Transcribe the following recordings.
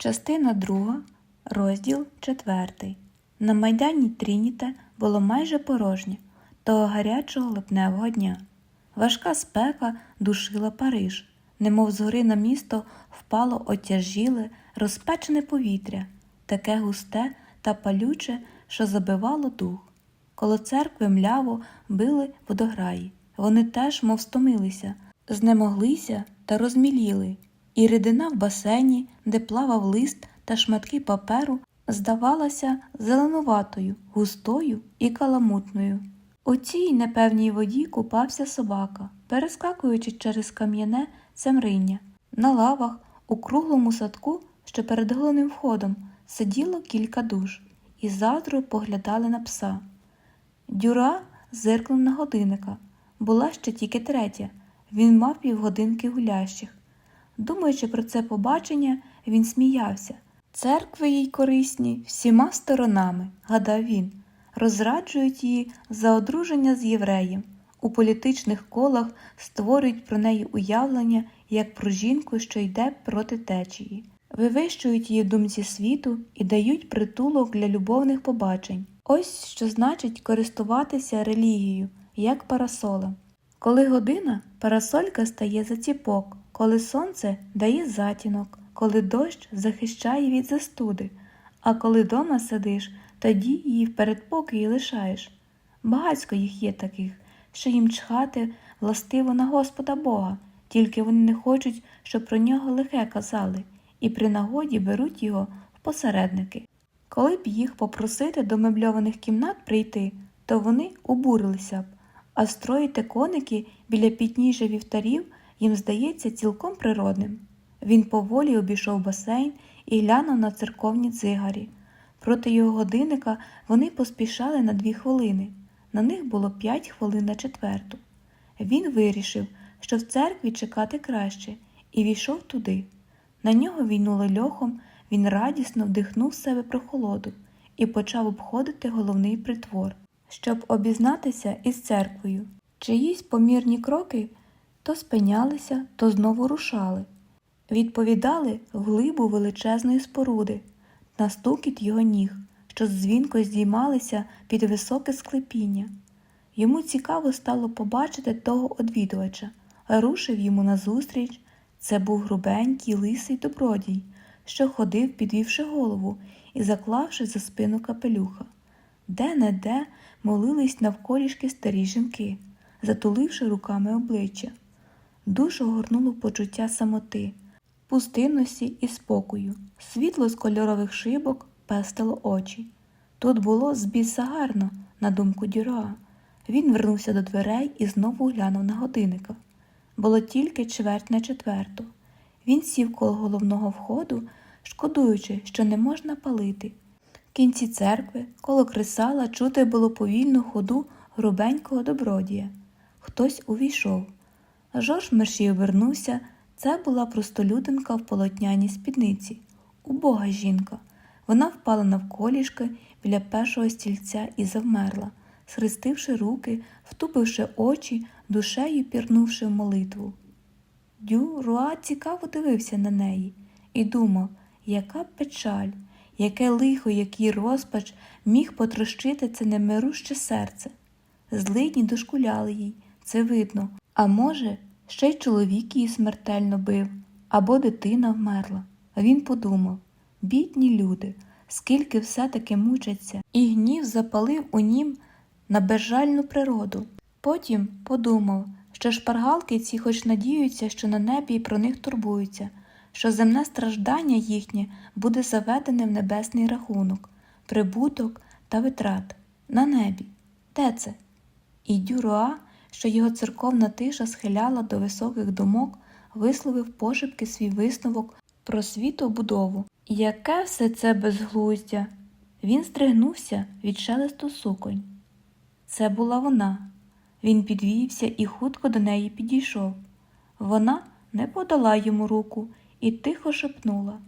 Частина 2, розділ 4. На майдані Трініте було майже порожнє того гарячого липневого дня. Важка спека душила Париж, немов згори на місто впало отяжіле, розпечене повітря, таке густе та палюче, що забивало дух. Коло церкви мляво били водограї. Вони теж, мов стомилися, знемоглися та розміліли, і рідина в басейні, де плавав лист та шматки паперу, здавалася зеленуватою, густою і каламутною. У цій непевній воді купався собака, перескакуючи через кам'яне цемриння. На лавах у круглому садку, що перед головним входом, сиділо кілька душ і заздрою поглядали на пса. Дюра зиркнув на годинника. Була ще тільки третя. Він мав півгодинки гулящих. Думаючи про це побачення, він сміявся. Церкви їй корисні всіма сторонами, гадав він, розраджують її за одруження з євреєм. У політичних колах створюють про неї уявлення як про жінку, що йде проти течії, вивищують її думці світу і дають притулок для любовних побачень. Ось що значить користуватися релігією, як парасолем. Коли година, парасолька стає за ціпок, коли сонце дає затінок, коли дощ захищає від застуди, а коли дома сидиш, тоді її в передпокої лишаєш. Багацько їх є таких, що їм чхати властиво на Господа Бога, тільки вони не хочуть, щоб про нього лихе казали, і при нагоді беруть його в посередники. Коли б їх попросити до мебльованих кімнат прийти, то вони обурилися б, а строїти коники біля пітніжа вівтарів їм здається цілком природним. Він поволі обійшов басейн і глянув на церковні дзигарі. Проти його годинника вони поспішали на дві хвилини. На них було п'ять хвилин на четверту. Він вирішив, що в церкві чекати краще, і війшов туди. На нього війнули льохом, він радісно вдихнув себе прохолоду і почав обходити головний притвор, щоб обізнатися із церквою. Чиїсь помірні кроки то спинялися, то знову рушали. Відповідали в глибу величезної споруди, на стукіт його ніг, що дзвінко здіймалися під високе склепіння. Йому цікаво стало побачити того одвідувача, рушив йому назустріч. Це був грубенький лисий добродій, що ходив, підвівши голову і заклавши за спину капелюха. Де не де молились навколішки старі жінки, затуливши руками обличчя. Душу горнуло почуття самоти, пустинності і спокою. Світло з кольорових шибок пестило очі. Тут було збіса гарно, на думку Дюра. Він вернувся до дверей і знову глянув на годинника. Було тільки чверть на четверту. Він сів коло головного входу, шкодуючи, що не можна палити. В кінці церкви, коло кресала, чути було повільну ходу грубенького добродія. Хтось увійшов. Жорж мерщій обернувся. Це була простолюдинка в полотняній спідниці, убога жінка. Вона впала навколішки біля першого стільця і завмерла, схрестивши руки, втупивши очі, душею пірнувши в молитву. Дю Руа цікаво дивився на неї і думав, яка печаль, яке лихо, який розпач міг потрощити це немируще серце. Злидні дошкуляли їй, це видно, а може, ще й чоловік її смертельно бив, або дитина вмерла. Він подумав бідні люди, скільки все-таки мучаться, і гнів запалив у нім на безжальну природу. Потім подумав, що шпаргалки ці хоч надіються, що на небі і про них турбуються, що земне страждання їхнє буде заведене в небесний рахунок, прибуток та витрат на небі. Де це? І Дюруа, що його церковна тиша схиляла до високих думок, висловив пошепки свій висновок про світобудову. Яке все це безглуздя! Він стригнувся від шелесту суконь. Це була вона. Він підвівся і хутко до неї підійшов. Вона не подала йому руку і тихо шепнула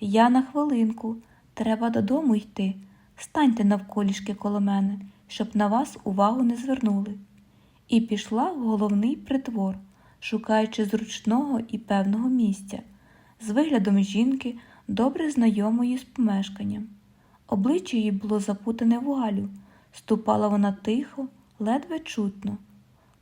Я на хвилинку, треба додому йти. Станьте навколішки коло мене, щоб на вас увагу не звернули. І пішла в головний притвор, шукаючи зручного і певного місця. З виглядом жінки добре знайомою з помешканням. Обличчя її було запутане вуалю, ступала вона тихо, ледве чутно.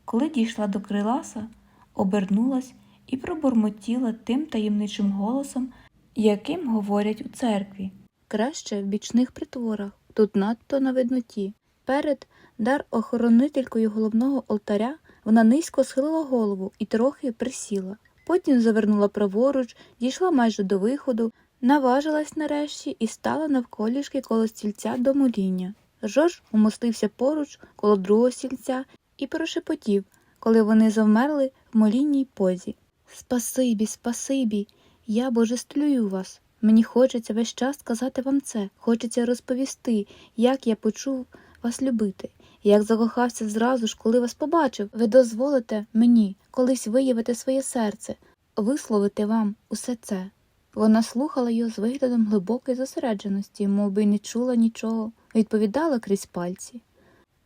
Коли дійшла до криласа, обернулась і пробурмотіла тим таємничим голосом, яким говорять у церкві. Краще в бічних притворах, тут надто на видноті. Перед дар охоронителькою головного алтаря вона низько схилила голову і трохи присіла. Потім завернула праворуч, дійшла майже до виходу, наважилась нарешті і стала навколішки коло стільця до моління. Жорж умостився поруч коло другого стільця і прошепотів, коли вони завмерли в молінній позі. Спасибі, спасибі, я божествлюю вас. Мені хочеться весь час сказати вам це, хочеться розповісти, як я почув вас любити, як закохався зразу ж, коли вас побачив. Ви дозволите мені колись виявити своє серце, висловити вам усе це. Вона слухала його з виглядом глибокої зосередженості, мов би не чула нічого, відповідала крізь пальці.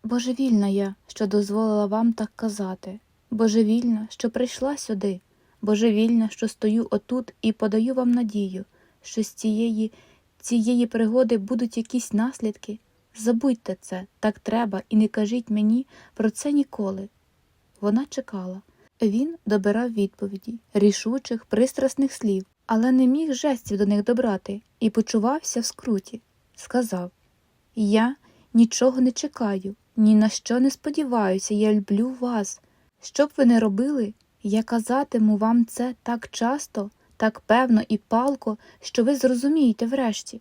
Божевільна я, що дозволила вам так казати, божевільна, що прийшла сюди, божевільна, що стою отут і подаю вам надію, що з цієї, цієї пригоди будуть якісь наслідки. Забудьте це, так треба, і не кажіть мені про це ніколи. Вона чекала. Він добирав відповіді, рішучих, пристрасних слів, але не міг жестів до них добрати і почувався в скруті. Сказав Я нічого не чекаю, ні на що не сподіваюся, я люблю вас. Що б ви не робили, я казатиму вам це так часто, так певно і палко, що ви зрозумієте врешті.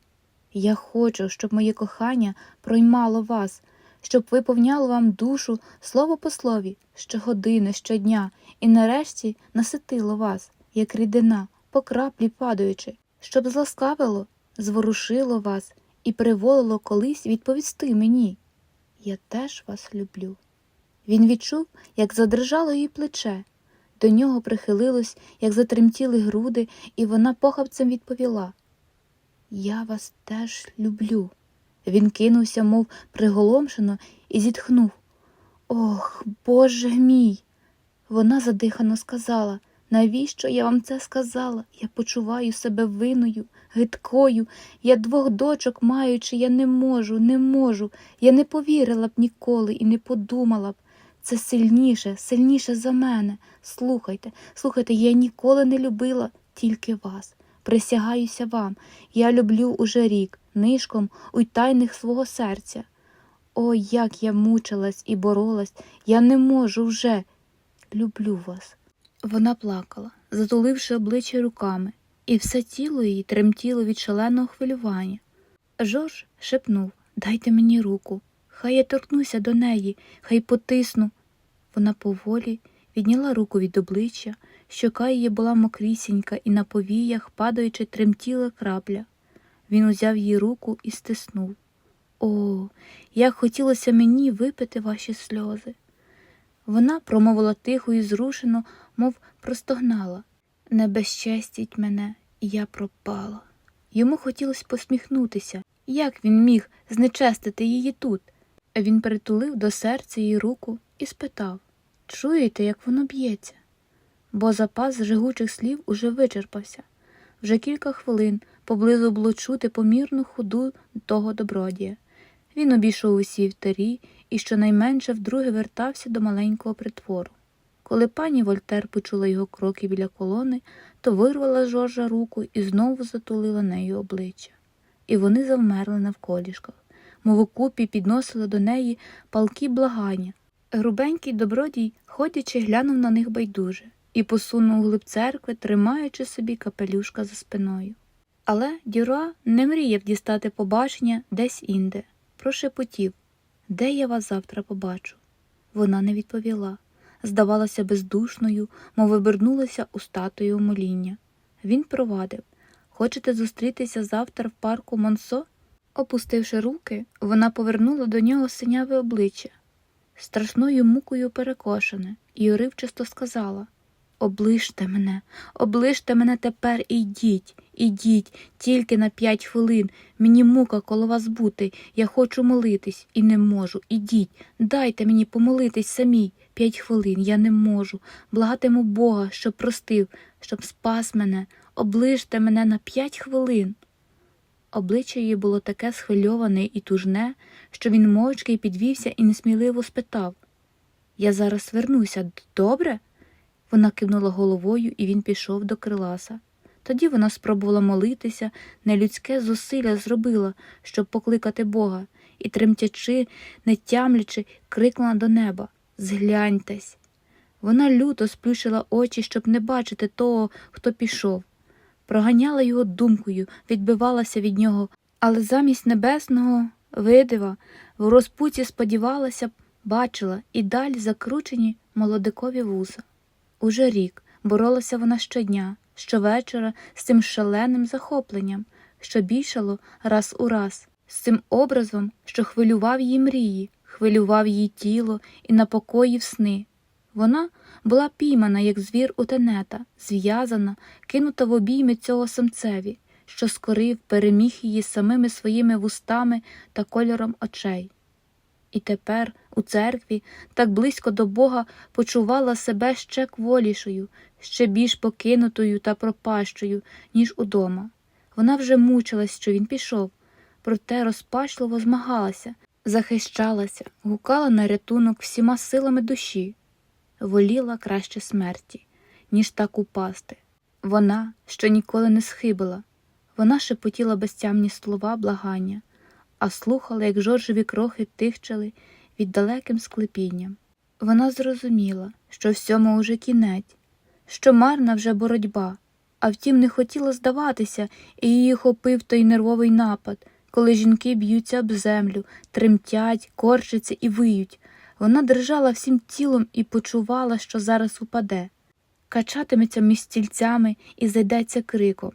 Я хочу, щоб моє кохання проймало вас, щоб виповняло вам душу слово по слові, щогодини, щодня, і нарешті наситило вас, як рідина, по краплі падаючи, щоб зласкавило, зворушило вас і приволило колись відповісти мені. Я теж вас люблю. Він відчув, як задрижало її плече. До нього прихилилось, як затремтіли груди, і вона похапцем відповіла Я вас теж люблю. Він кинувся, мов приголомшено, і зітхнув. Ох, Боже мій. Вона задихано сказала, навіщо я вам це сказала? Я почуваю себе виною, гидкою. Я двох дочок маючи, я не можу, не можу. Я не повірила б ніколи і не подумала б. Це сильніше, сильніше за мене. Слухайте, слухайте, я ніколи не любила тільки вас. Присягаюся вам, я люблю уже рік, нишком у тайних свого серця. О, як я мучилась і боролась, я не можу вже. Люблю вас. Вона плакала, затуливши обличчя руками, і все тіло її тремтіло від шаленого хвилювання. Жорж шепнув Дайте мені руку. Хай я торкнуся до неї, хай потисну. Вона поволі відняла руку від обличчя, щока її була мокрісінька, і на повіях, падаючи, тремтіла крапля. Він узяв її руку і стиснув. О, як хотілося мені випити ваші сльози. Вона промовила тихо і зрушено, мов простогнала. Не безчестіть мене, я пропала. Йому хотілося посміхнутися. Як він міг знечестити її тут? Він притулив до серця її руку і спитав Чуєте, як воно б'ється? Бо запас жигучих слів уже вичерпався. Вже кілька хвилин поблизу було чути помірну ходу того добродія. Він обійшов усі вівтарі і щонайменше вдруге вертався до маленького притвору. Коли пані Вольтер почула його кроки біля колони, то вирвала Жоржа руку і знову затулила нею обличчя. І вони завмерли навколішках, мов у купі підносили до неї палки благання. Грубенький добродій, ходячи, глянув на них байдуже і посунув глиб церкви, тримаючи собі капелюшка за спиною. Але Дюра не мріяв дістати побачення десь інде. Прошепотів Де я вас завтра побачу? Вона не відповіла. Здавалася бездушною, мов обернулася у статую моління. Він провадив Хочете зустрітися завтра в парку Монсо? Опустивши руки, вона повернула до нього синяве обличчя, страшною мукою перекошене, і уривчасто сказала Оближте мене, оближте мене тепер і йдіть, ідіть, тільки на п'ять хвилин. Мені мука коло вас бути, я хочу молитись і не можу. Ідіть, дайте мені помолитись самій. П'ять хвилин, я не можу. Благатиму Бога, щоб простив, щоб спас мене. оближте мене на п'ять хвилин. Обличчя її було таке схвильоване і тужне, що він мовчки підвівся і несміливо спитав Я зараз вернуся, добре? Вона кивнула головою, і він пішов до криласа. Тоді вона спробувала молитися, нелюдське зусилля зробила, щоб покликати Бога, і, тремтячи, не тямлячи, крикнула до неба Згляньтесь. Вона люто сплющила очі, щоб не бачити того, хто пішов. Проганяла його думкою, відбивалася від нього, але замість небесного видива в розпуці сподівалася, бачила і далі закручені молодикові вуса. Уже рік боролася вона щодня, щовечора з цим шаленим захопленням, що більшало раз у раз, з цим образом, що хвилював її мрії, хвилював її тіло і напокоїв сни. Вона була піймана, як звір у тенета, зв'язана, кинута в обійми цього самцеві, що скорив, переміг її самими своїми вустами та кольором очей. І тепер у церкві, так близько до Бога, почувала себе ще кволішою, ще більш покинутою та пропащою, ніж удома. Вона вже мучилась, що він пішов, проте розпачливо змагалася, захищалася, гукала на рятунок всіма силами душі, воліла краще смерті, ніж так упасти. Вона, що ніколи не схибила, вона шепотіла безтямні слова благання, а слухала, як жоржеві крохи тихчали від далеким склепінням. Вона зрозуміла, що всьому уже кінець, що марна вже боротьба, а втім не хотіла здаватися, і її хопив той нервовий напад, коли жінки б'ються об землю, тремтять, корчаться і виють. Вона держала всім тілом і почувала, що зараз упаде, качатиметься між стільцями і зайдеться криком.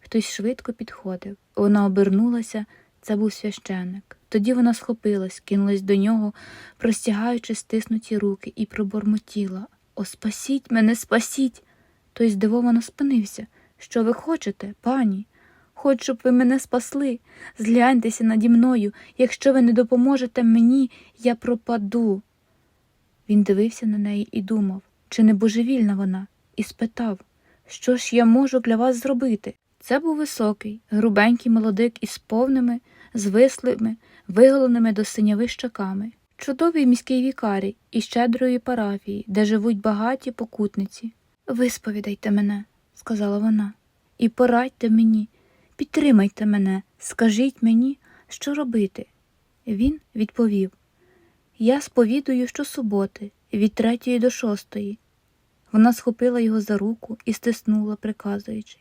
Хтось швидко підходив. Вона обернулася, це був священник. Тоді вона схопилась, кинулась до нього, простягаючи стиснуті руки, і пробормотіла О, спасіть мене, спасіть. Той здивовано спинився. Що ви хочете, пані? Хоч, щоб ви мене спасли. Згляньтеся наді мною. Якщо ви не допоможете мені, я пропаду. Він дивився на неї і думав, чи не божевільна вона, і спитав, що ж я можу для вас зробити? Це був високий, грубенький молодик із повними, звислими, виголеними до синяви щоками, чудовий міський вікарій із щедрої парафії, де живуть багаті покутниці. Висповідайте мене, сказала вона, і порадьте мені, підтримайте мене, скажіть мені, що робити. Він відповів Я сповідую щосуботи, від третьої до шостої. Вона схопила його за руку і стиснула, приказуючи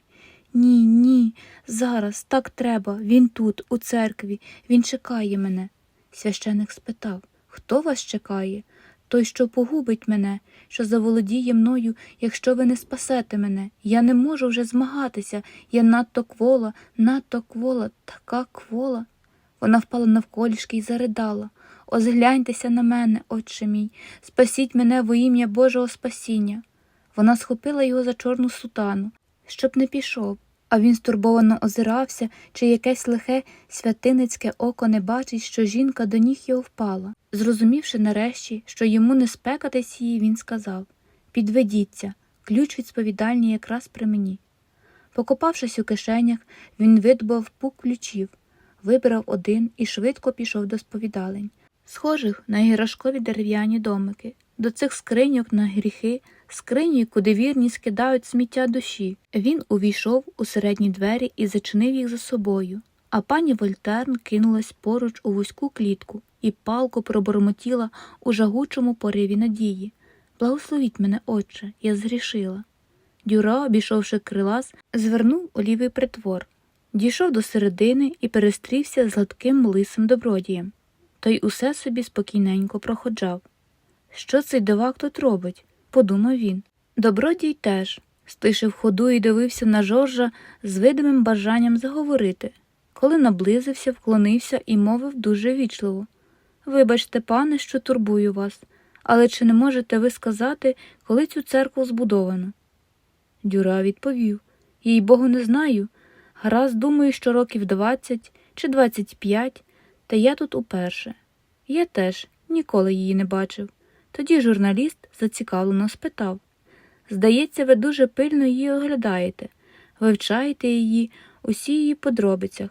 Ні, ні, зараз так треба. Він тут, у церкві, він чекає мене. Священик спитав Хто вас чекає? Той, що погубить мене, що заволодіє мною, якщо ви не спасете мене. Я не можу вже змагатися. Я надто квола, надто квола, така квола. Вона впала навколішки і заридала. Озгляньтеся на мене, отче мій, спасіть мене во ім'я Божого спасіння. Вона схопила його за чорну сутану, щоб не пішов, а він стурбовано озирався, чи якесь лихе святиницьке око не бачить, що жінка до ніг його впала. Зрозумівши нарешті, що йому не спекатись її, він сказав Підведіться, ключ від якраз при мені. Покопавшись у кишенях, він видобав пук ключів, вибрав один і швидко пішов до сповідалень, схожих на іграшкові дерев'яні домики, до цих скриньок на гріхи, скрині, куди вірні скидають сміття душі. Він увійшов у середні двері і зачинив їх за собою, а пані Вольтерн кинулась поруч у вузьку клітку і палко пробормотіла у жагучому пориві надії. Благословіть мене, отче, я згрішила. Дюра, обійшовши крилас, звернув у лівий притвор, дійшов до середини і перестрівся з гладким лисим добродієм. Той усе собі спокійненько проходжав. Що цей дивак тут робить? Подумав він. Добродій теж стишив ходу і дивився на Жоржа з видимим бажанням заговорити. Коли наблизився, вклонився і мовив дуже вічливо Вибачте, пане, що турбую вас, але чи не можете ви сказати, коли цю церкву збудовано? Дюра відповів їй богу, не знаю. Гаразд думаю, що років двадцять чи двадцять п'ять, та я тут уперше. Я теж ніколи її не бачив. Тоді журналіст зацікавлено спитав Здається, ви дуже пильно її оглядаєте. вивчаєте її усі її подробицях.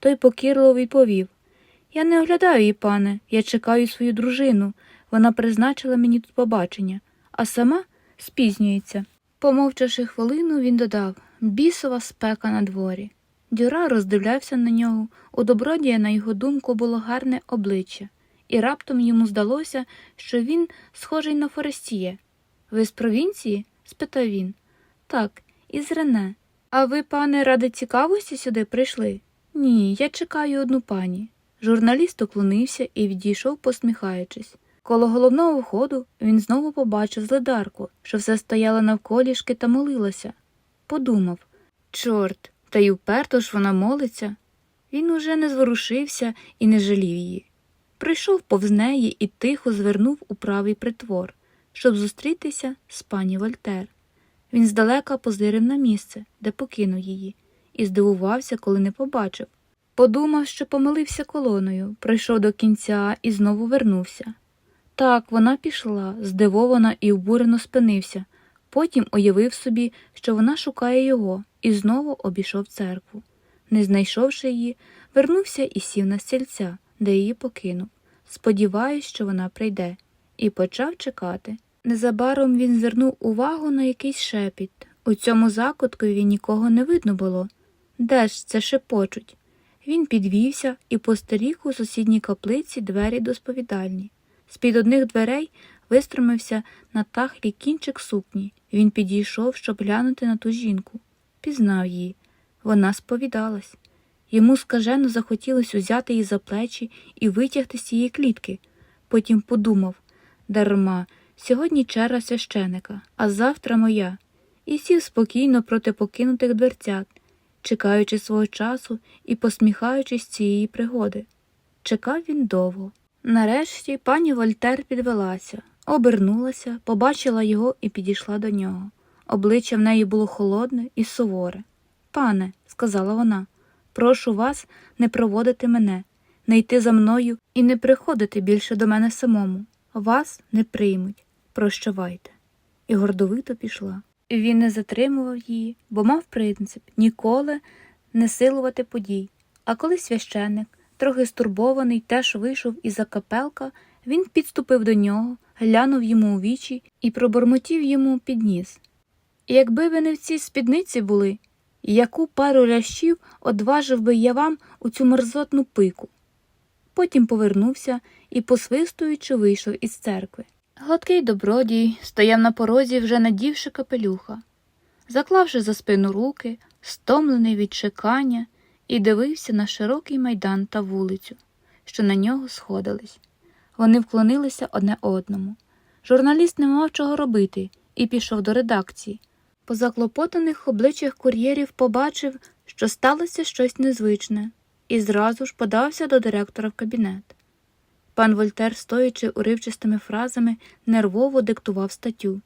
Той покірливо відповів Я не оглядаю її, пане, я чекаю свою дружину. Вона призначила мені тут побачення, а сама спізнюється. Помовчавши хвилину, він додав бісова спека на дворі. Дюра роздивлявся на нього, у добродія, на його думку, було гарне обличчя, і раптом йому здалося, що він схожий на Форестіє. Ви з провінції? спитав він. Так, із Рене. А ви, пане, ради цікавості сюди прийшли? Ні, я чекаю одну пані. Журналіст уклонився і відійшов, посміхаючись. Коло головного входу він знову побачив зледарку, що все стояла навколішки та молилася. Подумав чорт, та й уперто ж вона молиться. Він уже не зворушився і не жалів її. Прийшов повз неї і тихо звернув у правий притвор, щоб зустрітися з пані Вольтер. Він здалека позирив на місце, де покинув її, і здивувався, коли не побачив. Подумав, що помилився колоною, прийшов до кінця і знову вернувся. Так, вона пішла, здивована і обурено спинився. Потім уявив собі, що вона шукає його, і знову обійшов церкву. Не знайшовши її, вернувся і сів на стільця, де її покинув. Сподіваюсь, що вона прийде, і почав чекати. Незабаром він звернув увагу на якийсь шепіт. У цьому закуткові нікого не видно було. Де ж це шепочуть? Він підвівся і постеріг у сусідній каплиці двері до сповідальні. З-під одних дверей вистромився на тахлі кінчик сукні. Він підійшов, щоб глянути на ту жінку. Пізнав її. Вона сповідалась. Йому скажено захотілося узяти її за плечі і витягти з цієї клітки. Потім подумав дарма, сьогодні черга священика, а завтра моя, і сів спокійно проти покинутих дверцят, чекаючи свого часу і посміхаючись цієї пригоди. Чекав він довго. Нарешті пані Вольтер підвелася, обернулася, побачила його і підійшла до нього. Обличчя в неї було холодне і суворе. Пане, сказала вона, прошу вас не проводити мене, не йти за мною і не приходити більше до мене самому. Вас не приймуть. Прощавайте. І гордовито пішла. Він не затримував її, бо мав принцип ніколи не силувати подій. А коли священник, трохи стурбований, теж вийшов із-за капелка, він підступив до нього, глянув йому у вічі і пробормотів йому під ніс. Якби ви не в цій спідниці були, яку пару лящів одважив би я вам у цю мерзотну пику. Потім повернувся і, посвистуючи, вийшов із церкви. Гладкий добродій стояв на порозі, вже надівши капелюха, заклавши за спину руки, стомлений від чекання, і дивився на широкий майдан та вулицю, що на нього сходились. Вони вклонилися одне одному. Журналіст не мав чого робити і пішов до редакції. По заклопотаних обличчях кур'єрів побачив, що сталося щось незвичне, і зразу ж подався до директора в кабінет. Пан Вольтер, стоячи уривчастими фразами, нервово диктував статтю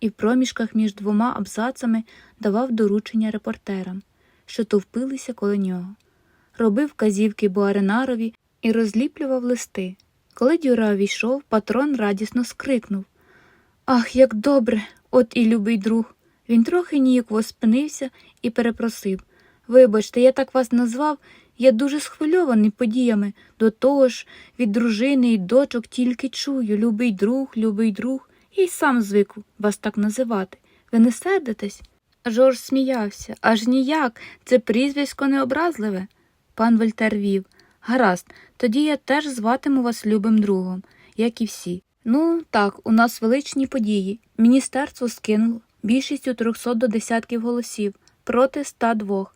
і в проміжках між двома абзацами давав доручення репортерам, що товпилися коло нього, робив казівки Буаренарові і розліплював листи. Коли Дюра війшов, патрон радісно скрикнув Ах, як добре, от і любий друг. Він трохи ніяково спинився і перепросив Вибачте, я так вас назвав, я дуже схвильований подіями. До того ж, від дружини і дочок тільки чую любий друг, любий друг, я й сам звик вас так називати. Ви не сердитесь? Жорж сміявся. Аж ніяк, це прізвисько необразливе. Пан Вольтер вів. Гаразд, тоді я теж зватиму вас любим другом, як і всі. Ну, так, у нас величні події. Міністерство скинуло більшістю 300 до десятків голосів проти 102.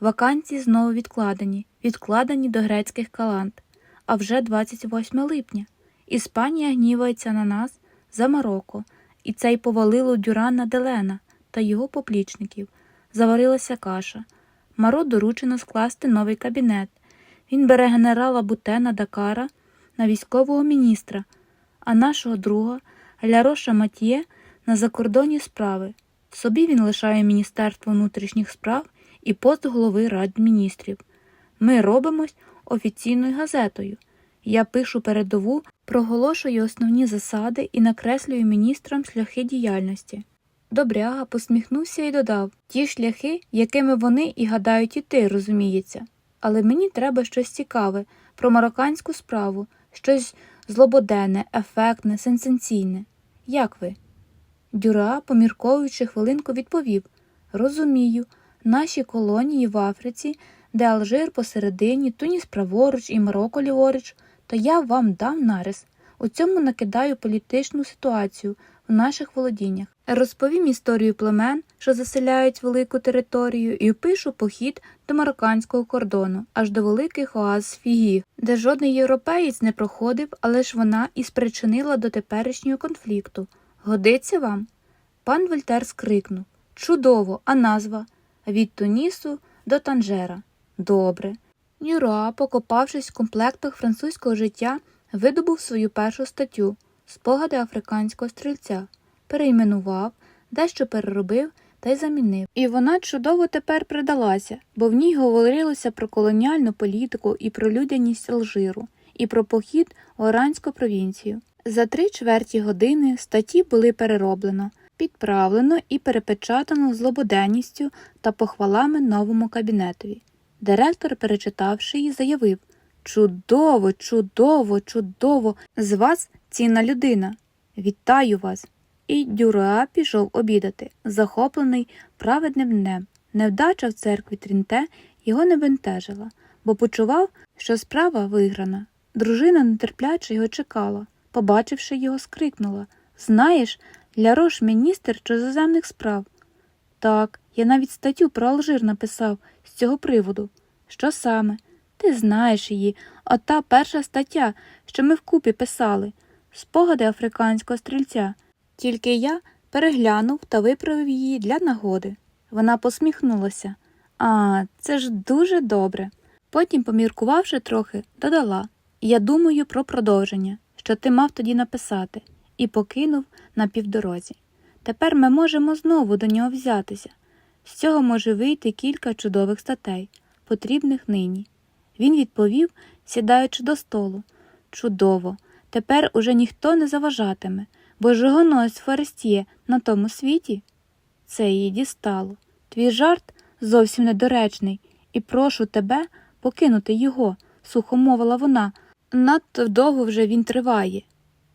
Вакансії знову відкладені, відкладені до грецьких калант. А вже 28 липня. Іспанія гнівається на нас за Марокко, і це й повалило Дюрана Делена та його поплічників. Заварилася каша. Маро доручено скласти новий кабінет. Він бере генерала Бутена Дакара на військового міністра, а нашого друга Ляроша Матьє на закордонні справи. Собі він лишає Міністерство внутрішніх справ і пост голови Рад міністрів. Ми робимось офіційною газетою. Я пишу передову, проголошую основні засади і накреслюю міністрам шляхи діяльності. Добряга посміхнувся і додав ті шляхи, якими вони і гадають іти, розуміється. Але мені треба щось цікаве про марокканську справу, щось злободенне, ефектне, сенсаційне. Як ви? Дюра, помірковуючи хвилинку, відповів Розумію, наші колонії в Африці, де Алжир посередині, Туніс праворуч і Марокко ліворуч, то я вам дам нарис. У цьому накидаю політичну ситуацію в наших володіннях. Розповім історію племен, що заселяють велику територію, і опишу похід до марокканського кордону, аж до великих оаз Фігі, де жодний європеєць не проходив, але ж вона і спричинила до теперішнього конфлікту. Годиться вам? Пан Вольтер скрикнув Чудово, а назва? Від Тунісу до Танжера. Добре. Нюра, покопавшись в комплектах французького життя, видобув свою першу статтю Спогади африканського стрільця, перейменував, дещо переробив та й замінив. І вона чудово тепер придалася, бо в ній говорилося про колоніальну політику і про людяність Алжиру, і про похід Оранську провінцію. За три чверті години статті були перероблено, підправлено і перепечатано злободенністю та похвалами новому кабінетові. Директор, перечитавши її, заявив Чудово, чудово, чудово! З вас цінна людина. Вітаю вас. І Дюра пішов обідати, захоплений праведним днем. Невдача в церкві Трінте його не бентежила, бо почував, що справа виграна. Дружина нетерпляче його чекала. Побачивши його, скрикнула Знаєш, Лярош міністр чужоземних справ. Так, я навіть статтю про Алжир написав з цього приводу. Що саме? Ти знаєш її, ота перша стаття, що ми вкупі писали, спогади африканського стрільця. Тільки я переглянув та виправив її для нагоди. Вона посміхнулася. А, це ж дуже добре. Потім, поміркувавши трохи, додала Я думаю про продовження, що ти мав тоді написати, і покинув на півдорозі. Тепер ми можемо знову до нього взятися. З цього може вийти кілька чудових статей, потрібних нині. Він відповів, сідаючи до столу. Чудово, тепер уже ніхто не заважатиме, бо жогонос Форестіє на тому світі. Це її дістало. Твій жарт зовсім недоречний, і прошу тебе покинути його, сухо мовила вона. Надто довго вже він триває.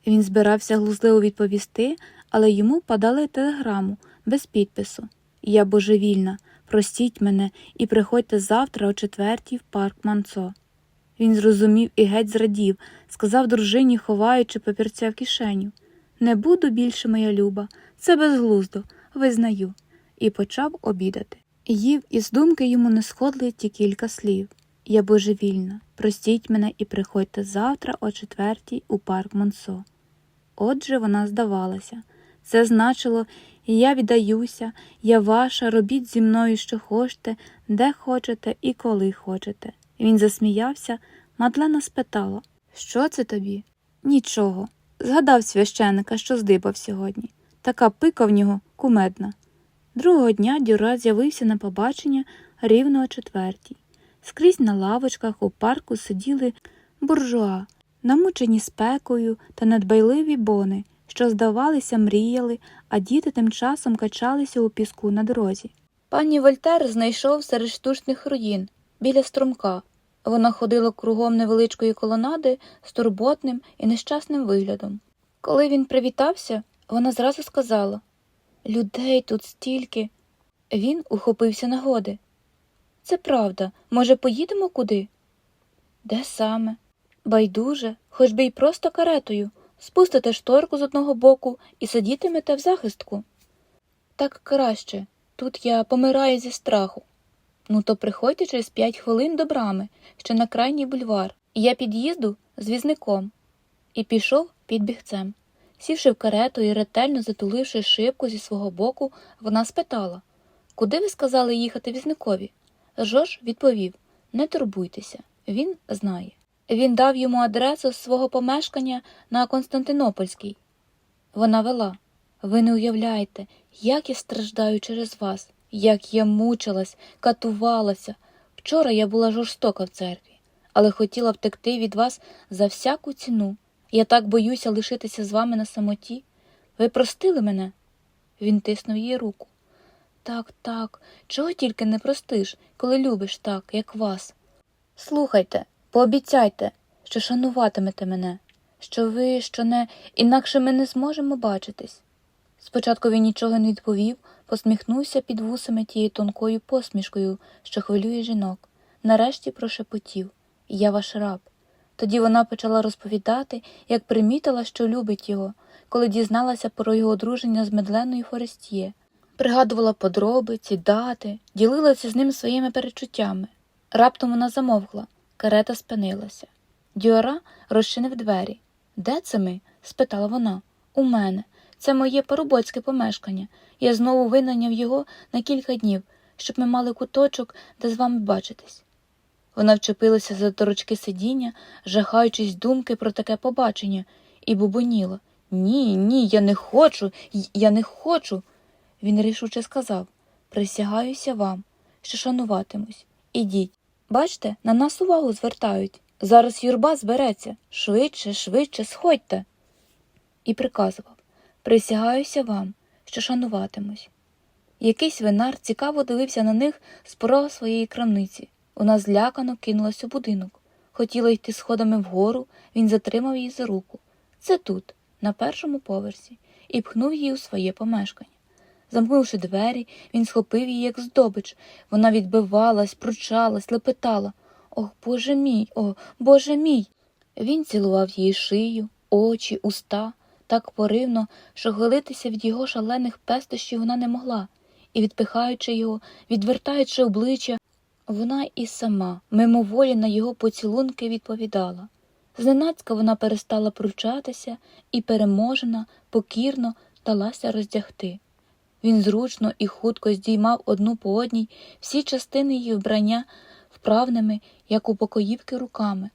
Він збирався глузливо відповісти, але йому подали телеграму без підпису. Я божевільна, простіть мене і приходьте завтра о четвертій в парк Манцо. Він зрозумів і геть зрадів, сказав дружині, ховаючи папірця в кишеню. Не буду більше, моя люба, це безглуздо, визнаю, і почав обідати. Їв із думки йому не сходили ті кілька слів. Я божевільна, простіть мене і приходьте завтра о четвертій у парк Монсо. Отже, вона здавалася. Це значило я віддаюся, я ваша, робіть зі мною, що хочете, де хочете і коли хочете. Він засміявся, Мадлена спитала Що це тобі? Нічого. Згадав священика, що здибав сьогодні. Така пика в нього кумедна. Другого дня Дюра з'явився на побачення рівно о четвертій. Скрізь на лавочках у парку сиділи буржуа, намучені спекою та недбайливі бони, що, здавалися, мріяли, а діти тим часом качалися у піску на дорозі. Пані Вольтер знайшов серед штучних руїн біля струмка. Вона ходила кругом невеличкої колонади з турботним і нещасним виглядом. Коли він привітався, вона зразу сказала Людей тут стільки. Він ухопився нагоди. Це правда. Може, поїдемо куди? Де саме? Байдуже, хоч би й просто каретою, спустите шторку з одного боку і сидітимете в захистку. Так краще. Тут я помираю зі страху. Ну, то приходьте через п'ять хвилин до брами, ще на крайній бульвар, і я під'їзду з візником. І пішов під бігцем. Сівши в карету і ретельно затуливши шибку зі свого боку, вона спитала Куди ви сказали їхати візникові? Жорж відповів Не турбуйтеся, він знає. Він дав йому адресу свого помешкання на Константинопольській. Вона вела ви не уявляєте, як я страждаю через вас, як я мучилась, катувалася. Вчора я була жорстока в церкві, але хотіла втекти від вас за всяку ціну. Я так боюся лишитися з вами на самоті. Ви простили мене? Він тиснув її руку. Так, так, чого тільки не простиш, коли любиш так, як вас. Слухайте, пообіцяйте, що шануватимете мене, що ви, що не, інакше ми не зможемо бачитись. Спочатку він нічого не відповів, посміхнувся під вусами тією тонкою посмішкою, що хвилює жінок. Нарешті прошепотів Я ваш раб. Тоді вона почала розповідати, як примітила, що любить його, коли дізналася про його одруження з медленою Форестіє. Пригадувала подробиці, дати, ділилася з ним своїми перечуттями. Раптом вона замовкла, карета спинилася. Дюара розчинив двері. Де це ми? спитала вона. У мене. Це моє парубоцьке помешкання. Я знову винайняв його на кілька днів, щоб ми мали куточок, де з вами бачитись. Вона вчепилася за торочки сидіння, жахаючись думки про таке побачення, і бубоніла. Ні, ні, я не хочу, я не хочу. Він рішуче сказав Присягаюся вам, що шануватимусь. Ідіть. Бачте, на нас увагу звертають. Зараз юрба збереться. Швидше, швидше, сходьте. І приказував Присягаюся вам, що шануватимусь. Якийсь винар цікаво дивився на них з порога своєї крамниці. Вона злякано кинулась у будинок. Хотіла йти сходами вгору, він затримав її за руку. Це тут, на першому поверсі, і пхнув її у своє помешкання. Замкнувши двері, він схопив її, як здобич. Вона відбивалась, пручалась, лепетала. Ох, Боже мій, о, Боже мій. Він цілував її шию, очі, уста так поривно, що хвилитися від його шалених пестощів вона не могла, і, відпихаючи його, відвертаючи обличчя, вона і сама, мимоволі на його поцілунки відповідала. Зненацька вона перестала пручатися і, переможена, покірно далася роздягти. Він зручно і хутко здіймав одну по одній всі частини її вбрання вправними, як у покоївки, руками.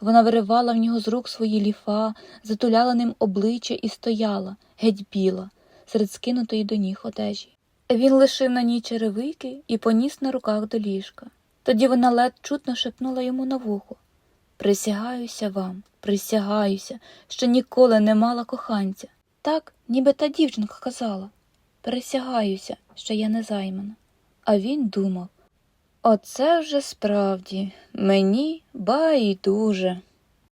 Вона виривала в нього з рук свої ліфа, затуляла ним обличчя і стояла, геть біла, серед скинутої до ніг одежі. Він лишив на ній черевики і поніс на руках до ліжка. Тоді вона ледь чутно шепнула йому на вухо Присягаюся вам, присягаюся, що ніколи не мала коханця. Так, ніби та дівчинка казала. Присягаюся, що я не займана. А він думав Оце вже справді мені байдуже.